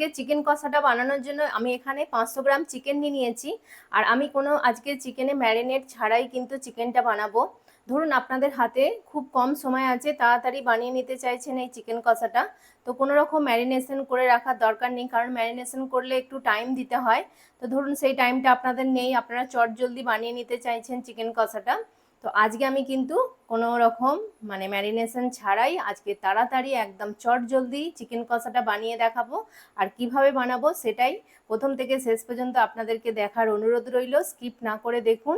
আজকে চিকেন কষাটা বানানোর জন্য আমি এখানে পাঁচশো গ্রাম চিকেন নিয়ে নিয়েছি। আর আমি কোনো আজকে চিকেনে ম্যারিনেট ছাড়াই কিন্তু চিকেনটা বানাবো। ধরুন আপনাদের হাতে খুব কম সময় আছে, তাড়াতাড়ি বানিয়ে নিতে চাইছেন এই চিকেন কষাটা, তো কোনো রকম ম্যারিনেশন করে রাখার দরকার নেই, কারণ ম্যারিনেশন করলে একটু টাইম দিতে হয়। তো ধরুন সেই টাইমটা আপনাদের নেই, আপনারা চট জলদি বানিয়ে নিতে চাইছেন চিকেন কষাটা। তো আজকে আমি কিন্তু কোনো রকম মানে ম্যারিনেশন ছাড়াই আজকে তাড়াতাড়ি একদম চট জলদি চিকেন কষাটা বানিয়ে দেখাবো। আর কীভাবে বানাবো সেটাই প্রথম থেকে শেষ পর্যন্ত আপনাদেরকে দেখার অনুরোধ রইল। স্কিপ না করে দেখুন।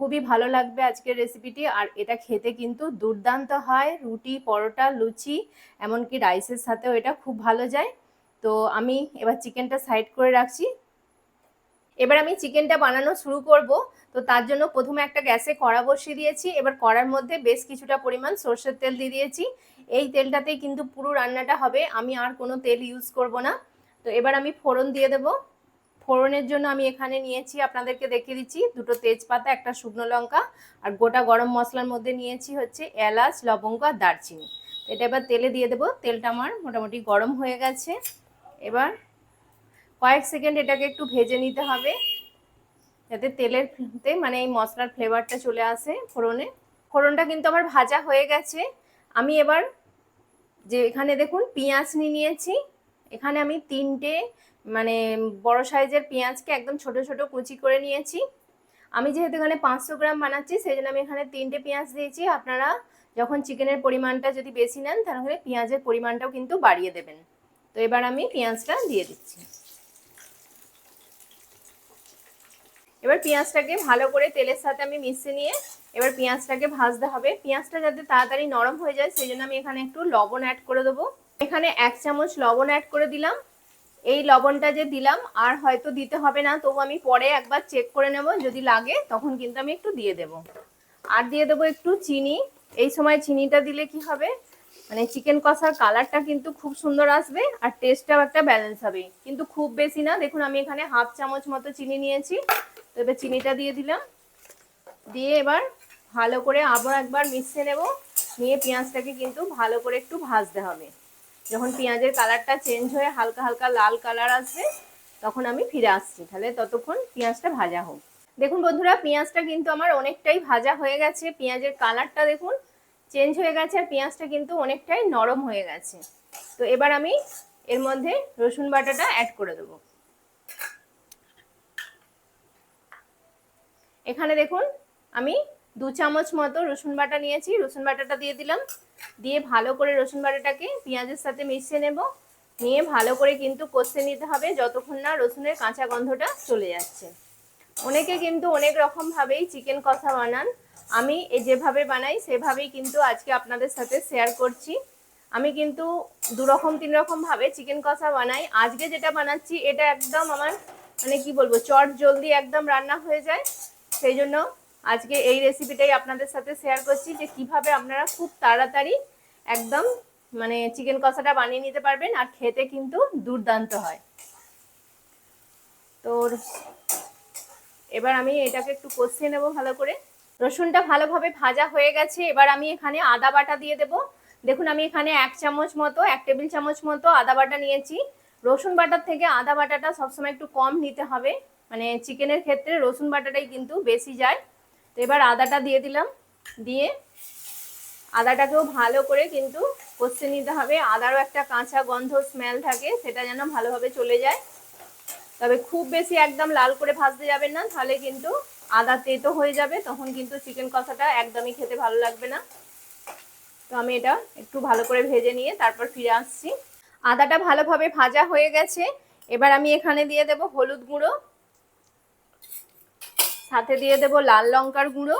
খুবই ভালো লাগবে আজকের রেসিপিটি। আর এটা খেতে কিন্তু দুর্দান্ত হয়। রুটি, পরোটা, লুচি, এমনকি রাইসের সাথেও এটা খুব ভালো যায়। তো আমি এবার চিকেনটা সাইড করে রাখছি। এবার আমি চিকেনটা বানানো শুরু করব। তো তার জন্য প্রথমে একটা গ্যাসে কড়া বসিয়ে দিয়েছি, এবার কড়ার মধ্যে বেশ কিছুটা পরিমাণ সর্ষের তেল দিয়ে দিয়েছি। এই তেলটাতেই কিন্তু পুরো রান্নাটা হবে, আমি আর কোনো তেল ইউজ করব না। তো এবার আমি ফোড়ন দিয়ে দেব। ফোড়নের জন্য আমি এখানে নিয়েছি, আপনাদেরকে দেখিয়ে দিচ্ছি, দুটো তেজপাতা, একটা শুকনো লঙ্কা, আর গোটা গরম মশলার মধ্যে নিয়েছি হচ্ছে এলাচ, লবঙ্গ আর দারচিনি। এটা এবার তেলে দিয়ে দেবো, তেলটা আমার মোটামুটি গরম হয়ে গেছে। এবার কয়েক সেকেন্ড এটাকে একটু ভেজে নিতে হবে। যাতে তেলের তে মানে এই মশলার ফ্লেভারটা চলে আসে ফোড়নে। ফোড়নটা কিন্তু আমার ভাজা হয়ে গেছে। আমি এবার যে এখানে দেখুন পেঁয়াজ নিয়ে নিয়েছি। এখানে আমি তিনটে মানে বড় সাইজের পেঁয়াজকে একদম ছোট ছোট কুচি করে নিয়েছি। আমি যেহেতু এখানে পাঁচশো গ্রাম বানাচ্ছি সেই জন্য আমি এখানে তিনটে পেঁয়াজ দিয়েছি। আপনারা যখন চিকেনের পরিমাণটা যদি বেশি নেন, তাহলে পেঁয়াজের পরিমাণটাও কিন্তু বাড়িয়ে দেবেন। তো এবার আমি পেঁয়াজটা দিয়ে দিচ্ছি। এবার পেঁয়াজটাকে ভালো করে তেলের সাথে আমি মিশিয়ে নিয়ে এবার পেঁয়াজটাকে ভাজতে হবে। পেঁয়াজটা যাতে তাড়াতাড়ি নরম হয়ে যায়, সেই জন্য আমি এখানে একটু লবণ অ্যাড করে দেবো। এখানে এক চামচ লবণ অ্যাড করে দিলাম। এই লবণটা যে দিলাম, আর হয়তো দিতে হবে না, তবু আমি পরে একবার চেক করে নেব, যদি লাগে, তখন কিন্তু আমি একটু দিয়ে দেব। আর দিয়ে দেবো একটু চিনি। এই সময় চিনিটা দিলে কি হবে? মানে চিকেন কষার কালারটা কিন্তু খুব সুন্দর আসবে, আর টেস্টটাও একটা ব্যালেন্স হবে। কিন্তু খুব বেশি না, দেখুন আমি এখানে হাফ চামচ মতো চিনি নিয়েছি। তো এবার চিনিটা দিয়ে দিলাম। দিয়ে এবার ভালো করে আবার একবার মিশিয়ে নেব। নিয়ে পেঁয়াজটাকে কিন্তু ভালো করে একটু ভাজতে হবে। যখন পেঁয়াজের কালারটা চেঞ্জ হয়ে হালকা হালকা লাল কালার আসবে, তখন আমি ফিরে আসছি। তাহলে ততক্ষণ পেঁয়াজটা ভাজা হোক। দেখুন বন্ধুরা, পেঁয়াজটা কিন্তু আমার অনেকটাই ভাজা হয়ে গেছে। পেঁয়াজের কালারটা দেখুন চেঞ্জ হয়ে গেছে আর পেঁয়াজটা কিন্তু অনেকটাই নরম হয়ে গেছে। তো এবার আমি এর মধ্যে রসুন বাটাটা অ্যাড করে দেবো। এখানে দেখুন, আমি দু চামচ মতো রসুন বাটা নিয়েছি। রসুন বাটাটা দিয়ে দিলাম। দিয়ে ভালো করে রসুন বাটাটাকে পেঁয়াজের সাথে মিশিয়ে নেব। নিয়ে ভালো করে কিন্তু কষতে নিতে হবে যতক্ষণ না রসুনের কাঁচা গন্ধটা চলে যাচ্ছে। অনেকে কিন্তু অনেক রকমভাবেই চিকেন কষা বানান। আমি এই যেভাবে বানাই, সেভাবেই কিন্তু আজকে আপনাদের সাথে শেয়ার করছি। আমি কিন্তু দু রকম তিন রকম ভাবে চিকেন কষা বানাই। আজকে যেটা বানাচ্ছি, এটা একদম আমার মানে কি বলব চট জলদি একদম রান্না হয়ে যায়। সেই জন্য আজকে এই রেসিপিটাই আপনাদের সাথে শেয়ার করছি যে কীভাবে আপনারা খুব তাড়াতাড়ি একদম মানে চিকেন কষাটা বানিয়ে নিতে পারবেন আর খেতে কিন্তু দুর্দান্ত হয়। তো এবার আমি এটাকে একটু কষিয়ে নেব ভালো করে। রসুনটা ভালোভাবে ভাজা হয়ে গেছে, এবার আমি এখানে আদা বাটা দিয়ে দেব। দেখুন, আমি এখানে এক চামচ মতো, এক টেবিল চামচ মতো আদা বাটা নিয়েছি। রসুন বাটার থেকে আদা বাটাটা সবসময় একটু কম নিতে হবে। মানে চিকেনের ক্ষেত্রে রসুন বাটাটাই কিন্তু বেশি যায়। তো এবার আদাটা দিয়ে দিলাম। দিয়ে আদাটাকেও ভালো করে কিন্তু কষতে নিতে হবে। আদারও একটা কাঁচা গন্ধ স্মেল থাকে, সেটা যেন ভালোভাবে চলে যায়। তবে খুব বেশি একদম লাল করে ভাজতে যাবেন না, তাহলে কিন্তু আদা তেতো হয়ে যাবে, তখন কিন্তু চিকেন কষাটা একদমই খেতে ভালো লাগবে না। তো আমি এটা একটু ভালো করে ভেজে নিয়ে তারপর ফিরে আসছি। আদাটা ভালোভাবে ভাজা হয়ে গেছে। এবার আমি এখানে দিয়ে দেব হলুদ গুঁড়ো। সাথে দিয়ে দেব লাল লঙ্কার গুঁড়ো।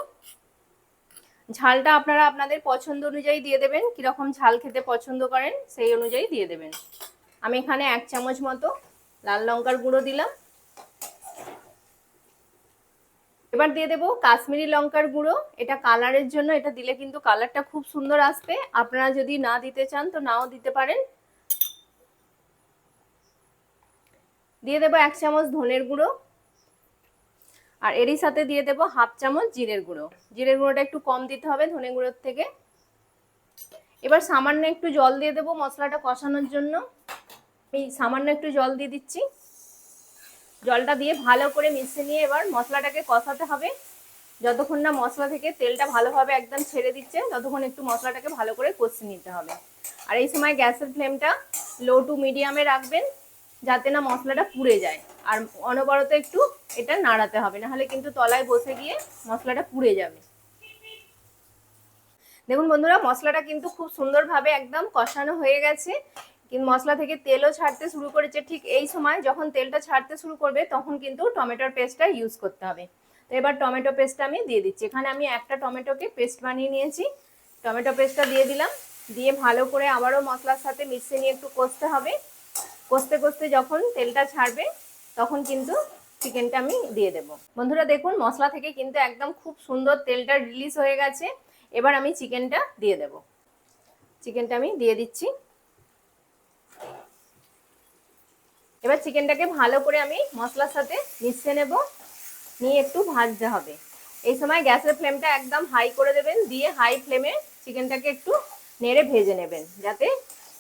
ঝালটা আপনারা আপনাদের পছন্দ অনুযায়ী দিয়ে দেবেন, কীরকম ঝাল খেতে পছন্দ করেন সেই অনুযায়ী দিয়ে দেবেন। আমি এখানে এক চামচ মতো লাল লঙ্কার গুঁড়ো দিলাম। এবার দিয়ে দেবো কাশ্মীরি লঙ্কার গুঁড়ো। এটা কালারের জন্য, এটা দিলে কিন্তু কালারটা খুব সুন্দর আসবে। আপনারা যদি না দিতে চান তো নাও দিতে পারেন। দিয়ে দেবো এক চামচ ধনের গুঁড়ো। আর এরই সাথে দিয়ে দেবো হাফ চামচ জিরের গুঁড়ো। জিরের গুঁড়োটা একটু কম দিতে হবে ধনে গুঁড়োর থেকে। এবার সামান্য একটু জল দিয়ে দেবো মশলাটা কষানোর জন্য। আমি সামান্য একটু জল দিয়ে দিচ্ছি। জলটা দিয়ে ভালো করে মিশিয়ে নিয়ে এবার মশলাটাকে কষাতে হবে। যতক্ষণ না মশলা থেকে তেলটা ভালোভাবে একদম ছেড়ে দিচ্ছে, ততক্ষণ একটু মশলাটাকে ভালো করে কষিয়ে নিতে হবে। আর এই সময় গ্যাসের ফ্লেমটা লো টু মিডিয়ামে রাখবেন। যাতে না মশলাটা পুড়ে যায়। আর অনবরত একটু এটা নাড়াতে হবে নাহলে কিন্তু তলায় বসে গিয়ে মশলাটা পুড়ে যাবে। দেখুন বন্ধুরা, মশলাটা কিন্তু খুব সুন্দরভাবে একদম কষানো হয়ে গেছে। কিন্তু মশলা থেকে তেলও ছাড়তে শুরু করেছে। ঠিক এই সময় যখন তেলটা ছাড়তে শুরু করবে, তখন কিন্তু টমেটোর পেস্টটা ইউজ করতে হবে। তো এবার টমেটো পেস্টটা আমি দিয়ে দিচ্ছি। এখানে আমি একটা টমেটোকে পেস্ট বানিয়ে নিয়েছি। টমেটো পেস্টটা দিয়ে দিলাম। দিয়ে ভালো করে আবারও মশলার সাথে মিশিয়ে নিয়ে একটু কষতে হবে। কষতে কষতে যখন তেলটা ছাড়বে, তখন কিন্তু চিকেনটা আমি দিয়ে দেব। বন্ধুরা দেখুন, মশলা থেকে কিন্তু একদম খুব সুন্দর তেলটা রিলিজ হয়ে গেছে। এবার আমি চিকেনটা দিয়ে দেব। চিকেনটা আমি দিয়ে দিচ্ছি। এবার চিকেনটাকে ভালো করে আমি মশলার সাথে মিশিয়ে নেব। নিয়ে একটু ভাজতে হবে। এই সময় গ্যাসের ফ্লেমটা একদম হাই করে দেবেন। দিয়ে হাই ফ্লেমে চিকেনটাকে একটু নেড়ে ভেজে নেবেন, যাতে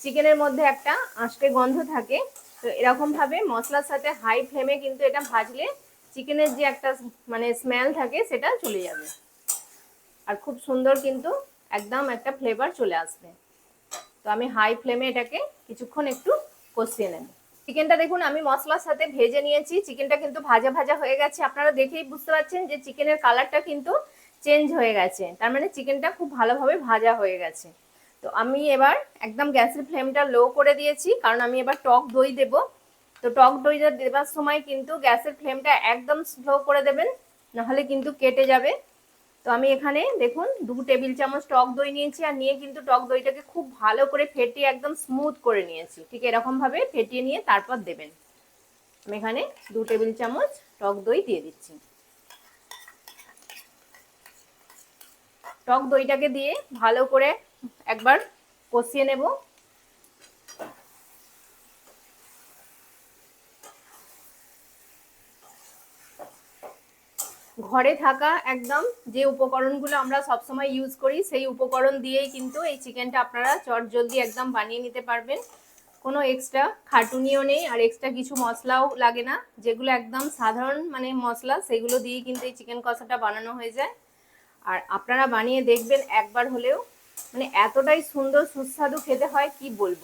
চিকেনের মধ্যে একটা আঁশটে গন্ধ থাকে। তো এরকমভাবে মশলার সাথে হাই ফ্লেমে কিন্তু এটা ভাজলে চিকেনের যে একটা মানে স্মেল থাকে সেটা চলে যাবে। আর খুব সুন্দর কিন্তু একদম একটা ফ্লেভার চলে আসবে। তো আমি হাই ফ্লেমে এটাকে কিছুক্ষণ একটু কষিয়ে নেব। চিকেনটা দেখুন, আমি মশলার সাথে ভেজে নিয়েছি। চিকেনটা কিন্তু ভাজা ভাজা হয়ে গেছে। আপনারা দেখেই বুঝতে পারছেন যে চিকেনের কালারটা কিন্তু চেঞ্জ হয়ে গেছে। তার মানে চিকেনটা খুব ভালোভাবে ভাজা হয়ে গেছে। তো আমি এবার একদম গ্যাসের ফ্লেমটা লো করে দিয়েছি, কারণ আমি এবার টক দই দেব। তো টক দইটা দেবার সময় কিন্তু গ্যাসের ফ্লেমটা একদম স্লো করে দেবেন, নাহলে কিন্তু কেটে যাবে। তো আমি এখানে দেখুন দু টেবিল চামচ টক দই নিয়েছি, আর নিয়ে কিন্তু টক দইটাকে খুব ভালো করে ফেটিয়ে একদম স্মুথ করে নিয়েছি। ঠিক এরকম ভাবে ফেটিয়ে নিয়ে তারপর দেবেন। আমি এখানে দু টেবিল চামচ টক দই দিয়ে দিচ্ছি। টক দইটাকে দিয়ে ভালো করে একবার কষিয়ে নেব। ঘরে থাকা একদম যে উপকরণগুলো আমরা সবসময় ইউজ করি, সেই উপকরণ দিয়েই কিন্তু এই চিকেনটা আপনারা চট জলদি একদম বানিয়ে নিতে পারবেন। কোনো এক্সট্রা খাটুনিও নেই আর এক্সট্রা কিছু মশলাও লাগে না। যেগুলো একদম সাধারণ মানে মশলা, সেগুলো দিয়েই কিন্তু এই চিকেন কষাটা বানানো হয়ে যায়। আর আপনারা বানিয়ে দেখবেন একবার হলেও মানে এতটাই সুন্দর সুস্বাদু খেতে হয়, কি বলব?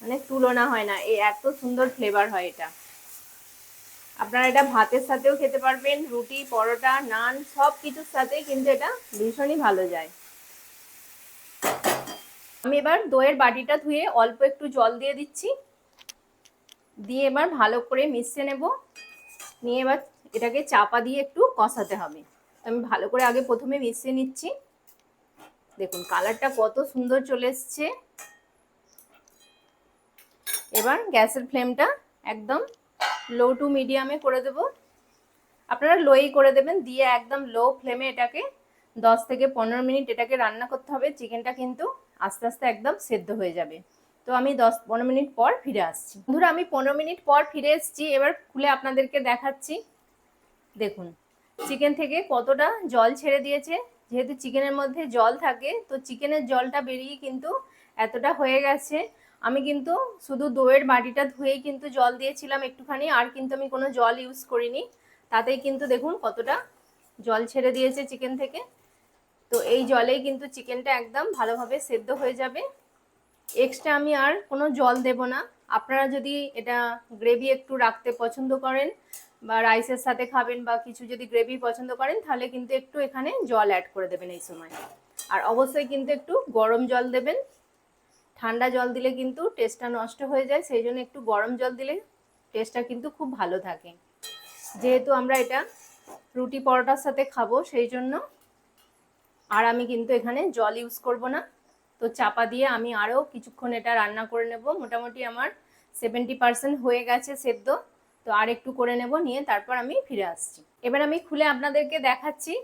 মানে তুলনা হয় না এই এত সুন্দর ফ্লেভার হয় এটা। আপনারা এটা ভাতের সাথেও খেতে পারবেন, রুটি, পরোটা, নান, সব কিছুর সাথে কিন্তু এটা ভীষণই ভালো যায়। আমি এবার দইয়ের বাটিটা ধুয়ে অল্প একটু জল দিয়ে দিচ্ছি। দিয়ে এবার ভালো করে মিশিয়ে নেব। নিয়ে এবার এটাকে চাপা দিয়ে একটু কষাতে হবে। আমি ভালো করে আগে প্রথমে মিশিয়ে নিচ্ছি। দেখুন কালারটা কত সুন্দর চলে এসছে। এবার গ্যাসের ফ্লেমটা একদম লো টু মিডিয়ামে করে দেব। আপনারা লোই করে দেবেন, দিয়ে একদম লো ফ্লেমে এটাকে দশ থেকে পনেরো মিনিট এটাকে রান্না করতে হবে। চিকেনটা কিন্তু আস্তে আস্তে একদম সেদ্ধ হয়ে যাবে। তো আমি দশ পনেরো মিনিট পর ফিরে আসছি। ধরো আমি পনেরো মিনিট পর ফিরে এসেছি। এবার খুলে আপনাদেরকে দেখাচ্ছি। দেখুন চিকেন থেকে কতটা জল ছেড়ে দিয়েছে। যেহেতু চিকেনের মধ্যে জল থাকে, তো চিকেনের জলটা বেরিয়ে কিন্তু এতটা হয়ে গেছে। আমি কিন্তু শুধু দইয়ের বাটিটা ধুয়েই কিন্তু জল দিয়েছিলাম একটুখানি, আর কিন্তু আমি কোনো জল ইউজ করিনি। তাতেই কিন্তু দেখুন কতটা জল ছেড়ে দিয়েছে চিকেন থেকে। তো এই জলেই কিন্তু চিকেনটা একদম ভালোভাবে সেদ্ধ হয়ে যাবে। এক্সট্রা আমি আর কোনো জল দেব না। আপনারা যদি এটা গ্রেভি একটু রাখতে পছন্দ করেন বা রাইসের সাথে খাবেন বা কিছু যদি গ্রেভি পছন্দ করেন, তাহলে কিন্তু একটু এখানে জল অ্যাড করে দেবেন এই সময়। আর অবশ্যই কিন্তু একটু গরম জল দেবেন। ঠান্ডা জল দিলে কিন্তু টেস্টটা নষ্ট হয়ে যায়, সেই জন্য একটু গরম জল দিলে টেস্টটা কিন্তু খুব ভালো থাকে। যেহেতু আমরা এটা রুটি পরোটার সাথে খাব, সেই জন্য আর আমি কিন্তু এখানে জল ইউজ করব না। তো চাপা দিয়ে আমি আরও কিছুক্ষণ এটা রান্না করে নেব। মোটামুটি আমার সেভেন্টি পার্সেন্ট হয়ে গেছে সেদ্ধ। তো আর একটু করে নেব, নিয়ে তারপর আমি ফিরে আসছি। এবার আমি খুলে আপনাদেরকে দেখাচ্ছি।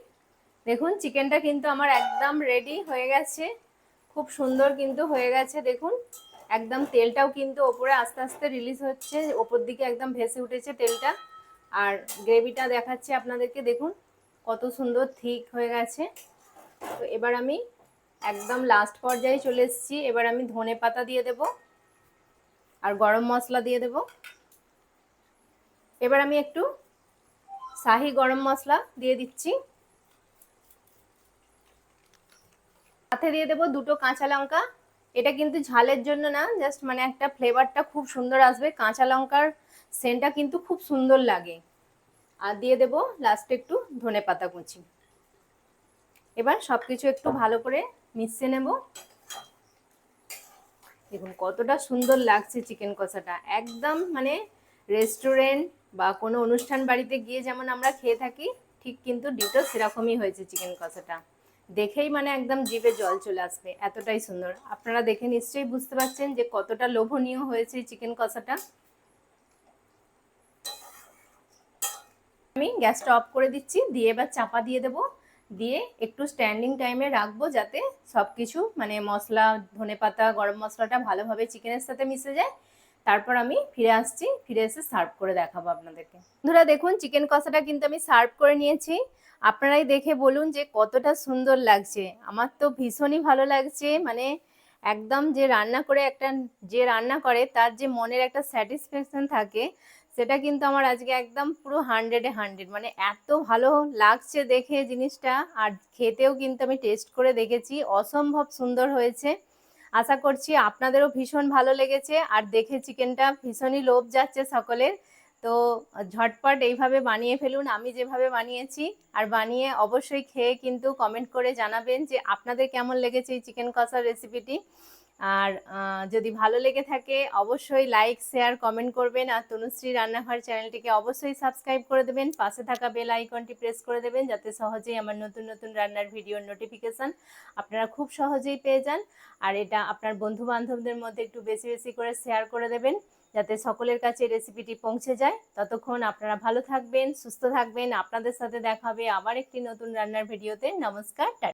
দেখুন চিকেনটা কিন্তু আমার একদম রেডি হয়ে গেছে। খুব সুন্দর কিন্তু হয়ে গেছে, দেখুন। একদম তেলটাও কিন্তু ওপরে আস্তে আস্তে রিলিজ হচ্ছে, ওপর দিকে একদম ভেসে উঠেছে তেলটা। আর গ্রেভিটা দেখাচ্ছে আপনাদেরকে, দেখুন। কত সুন্দর থিক হয়ে গেছে। তো এবার আমি একদম লাস্ট পর্যায়ে চলে এসেছি। এবার আমি ধনে পাতা দিয়ে দেব আর গরম মশলা দিয়ে দেব। এবার আমি একটু শাহি গরম মশলা দিয়ে দিচ্ছি। সাথে দিয়ে দেবো দুটো কাঁচা লঙ্কা। এটা কিন্তু ঝালের জন্য না জাস্ট মানে একটা ফ্লেভারটা খুব সুন্দর আসবে। কাঁচা লঙ্কার সেন্টটা কিন্তু খুব সুন্দর লাগে। আর দিয়ে দেব লাস্টে একটু ধনে পাতা কুচি। এবার সব কিছু একটু ভালো করে মিশিয়ে নেব। দেখুন, কতটা সুন্দর লাগছে চিকেন কষাটা। একদম মানে রেস্টুরেন্ট বা কোনো অনুষ্ঠান বাড়িতে গিয়ে যেমন আমরা খেয়ে থাকি, ঠিক কিন্তু ডিটো সেরকমই হয়েছে চিকেন কষাটা। দেখেই মানে একদম জিভে জল চলে আসবে, এতটাই সুন্দর। আপনারা দেখে নিশ্চয়ই বুঝতে পারছেন যে কতটা লোভনীয় হয়েছে চিকেন কষাটা। আমি গ্যাসটা অফ করে দিচ্ছি, দিয়ে এবার চাপা দিয়ে দেবো। দিয়ে একটু স্ট্যান্ডিং টাইমে রাখব যাতে সব কিছু মানে মশলা, ধনে পাতা, গরম মশলাটা ভালোভাবে চিকেনের সাথে মিশে যায়। তারপর আমি ফিরে আসছি, ফিরে এসে সার্ভ করে দেখাবো আপনাদেরকে। বন্ধুরা, দেখুন চিকেন কষাটা কিন্তু আমি সার্ভ করে নিয়েছি। আপনারাই দেখে বলুন যে কতটা সুন্দর লাগছে। আমার তো ভীষণই ভালো লাগছে। মানে একদম যে রান্না করে একটা, যে রান্না করে তার যে মনের একটা স্যাটিসফ্যাকশন থাকে সেটা কিন্তু আমার আজকে একদম পুরো হান্ড্রেডে হান্ড্রেড মানে এত ভালো লাগছে দেখে জিনিসটা, আর খেতেও কিন্তু আমি টেস্ট করে দেখেছি। অসম্ভব সুন্দর হয়েছে। আশা করছি আপনাদেরও ভীষণ ভালো লেগেছে, আর দেখে চিকেনটা ভীষণই লোভ যাচ্ছে সকলের। তো ঝটপট এইভাবে বানিয়ে ফেলুন, আমি যেভাবে বানিয়েছি। আর বানিয়ে অবশ্যই খেয়ে কিন্তু কমেন্ট করে জানাবেন যে আপনাদের কেমন লেগেছে এই চিকেন কষার রেসিপিটি আর যদি ভালো লেগে থাকে অবশ্যই লাইক শেয়ার কমেন্ট করবেন আর তনুশ্রী রান্নাঘর চ্যানেলটিকে অবশ্যই সাবস্ক্রাইব করে দেবেন। পাশে থাকা বেল আইকনটি প্রেস করে দেবেন যাতে সহজেই আমার নতুন নতুন রান্নার ভিডিওর নোটিফিকেশান আপনারা খুব সহজেই পেয়ে যান। আর এটা আপনার বন্ধু বান্ধবদের মধ্যে একটু বেশি বেশি করে শেয়ার করে দেবেন যাতে সকলের কাছে রেসিপিটি পৌঁছে যায়। ততক্ষণ আপনারা ভালো থাকবেন, সুস্থ থাকবেন। আপনাদের সাথে দেখা হবে আবার একটি নতুন রান্নার ভিডিওতে নমস্কার